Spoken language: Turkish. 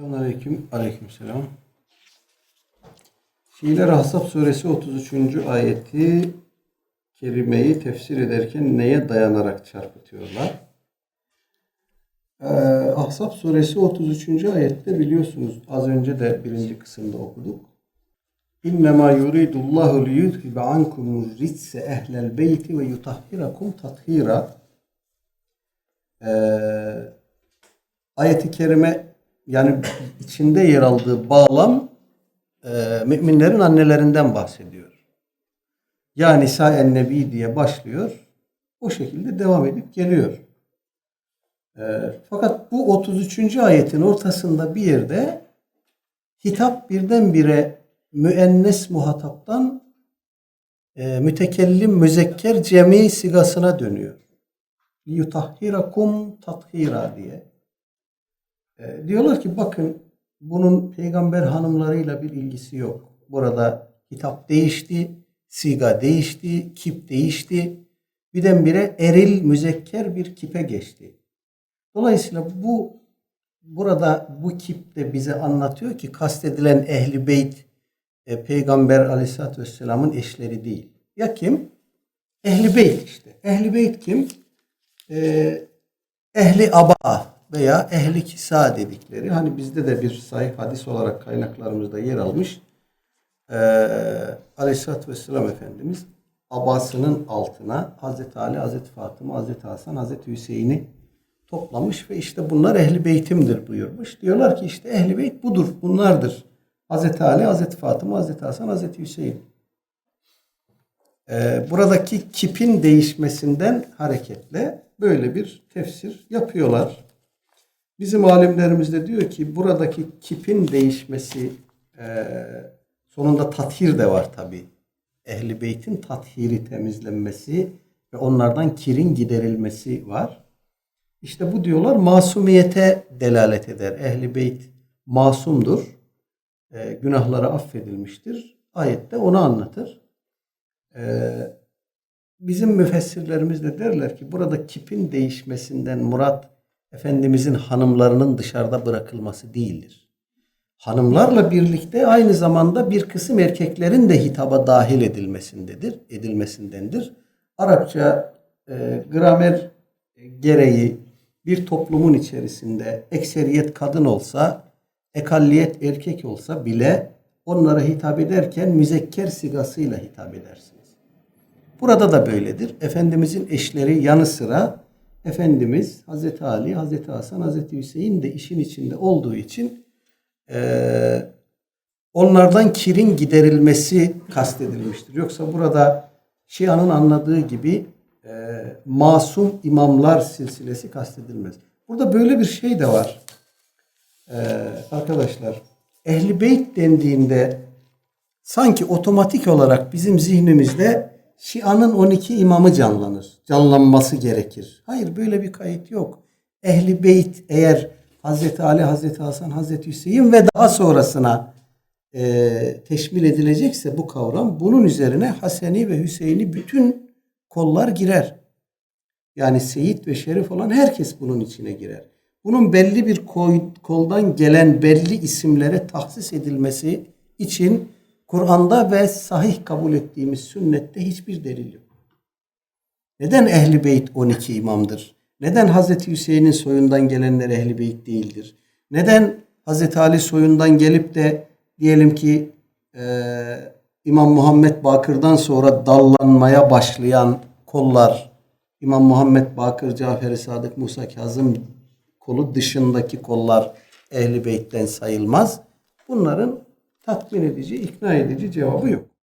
Selamünaleyküm. Aleykümselam. Şiiler Ahzab suresi 33. ayeti kerimeyi tefsir ederken neye dayanarak çarpıtıyorlar? Ee, Ahzab suresi 33. ayette biliyorsunuz az önce de birinci kısımda okuduk. İnnemâ yuridullahu liyudhibe ankumur ritse ehlel beyti ve yutahhirakum tathira. Ee, ayeti kerime yani içinde yer aldığı bağlam e, müminlerin annelerinden bahsediyor. Ya Nisa Nebi diye başlıyor. O şekilde devam edip geliyor. E, fakat bu 33. ayetin ortasında bir yerde hitap birdenbire müennes muhataptan e, mütekellim müzekker cemi sigasına dönüyor. Yutahhirakum tathira diye. E, diyorlar ki bakın bunun peygamber hanımlarıyla bir ilgisi yok. Burada hitap değişti, siga değişti, kip değişti. Birdenbire eril müzekker bir kipe geçti. Dolayısıyla bu burada bu kip de bize anlatıyor ki kastedilen ehli beyt e, peygamber aleyhissalatü vesselamın eşleri değil. Ya kim? Ehli beyt işte. Ehli beyt kim? Ee, ehli aba veya ehli kisa dedikleri hani bizde de bir sahih hadis olarak kaynaklarımızda yer almış. Ee, Aleyhisselatü Vesselam Efendimiz abasının altına Hazreti Ali, Hazreti Fatıma, Hazreti Hasan, Hazreti Hüseyin'i toplamış ve işte bunlar ehli beytimdir buyurmuş. Diyorlar ki işte ehli beyt budur, bunlardır. Hazreti Ali, Hazreti Fatıma, Hazreti Hasan, Hazreti Hüseyin. Ee, buradaki kipin değişmesinden hareketle böyle bir tefsir yapıyorlar. Bizim alimlerimiz de diyor ki buradaki kipin değişmesi e, sonunda tathir de var tabi. Ehli beytin tathiri temizlenmesi ve onlardan kirin giderilmesi var. İşte bu diyorlar masumiyete delalet eder. Ehli beyt masumdur. E, günahları affedilmiştir. Ayette onu anlatır. E, bizim müfessirlerimiz de derler ki burada kipin değişmesinden murat Efendimizin hanımlarının dışarıda bırakılması değildir. Hanımlarla birlikte aynı zamanda bir kısım erkeklerin de hitaba dahil edilmesindedir, edilmesindendir. Arapça e, gramer gereği bir toplumun içerisinde ekseriyet kadın olsa, ekalliyet erkek olsa bile onlara hitap ederken müzekker sigasıyla hitap edersiniz. Burada da böyledir. Efendimizin eşleri yanı sıra Efendimiz Hazreti Ali, Hazreti Hasan, Hazreti Hüseyin de işin içinde olduğu için e, onlardan kirin giderilmesi kastedilmiştir. Yoksa burada Şia'nın anladığı gibi e, masum imamlar silsilesi kastedilmez. Burada böyle bir şey de var. E, arkadaşlar Ehli Beyt dendiğinde sanki otomatik olarak bizim zihnimizde Şia'nın 12 imamı canlanır. Canlanması gerekir. Hayır böyle bir kayıt yok. Ehli Beyt eğer Hazreti Ali, Hazreti Hasan, Hazreti Hüseyin ve daha sonrasına e, teşmil edilecekse bu kavram bunun üzerine Haseni ve Hüseyin'i bütün kollar girer. Yani Seyit ve Şerif olan herkes bunun içine girer. Bunun belli bir koldan gelen belli isimlere tahsis edilmesi için Kur'an'da ve sahih kabul ettiğimiz sünnette hiçbir delil yok. Neden Ehli Beyt 12 imamdır? Neden Hazreti Hüseyin'in soyundan gelenler Ehli Beyt değildir? Neden Hazreti Ali soyundan gelip de diyelim ki e, İmam Muhammed Bakır'dan sonra dallanmaya başlayan kollar İmam Muhammed Bakır, Cafer-i Sadık, Musa Kazım kolu dışındaki kollar Ehli Beyt'ten sayılmaz. Bunların tatmin edici, ikna edici cevabı yok.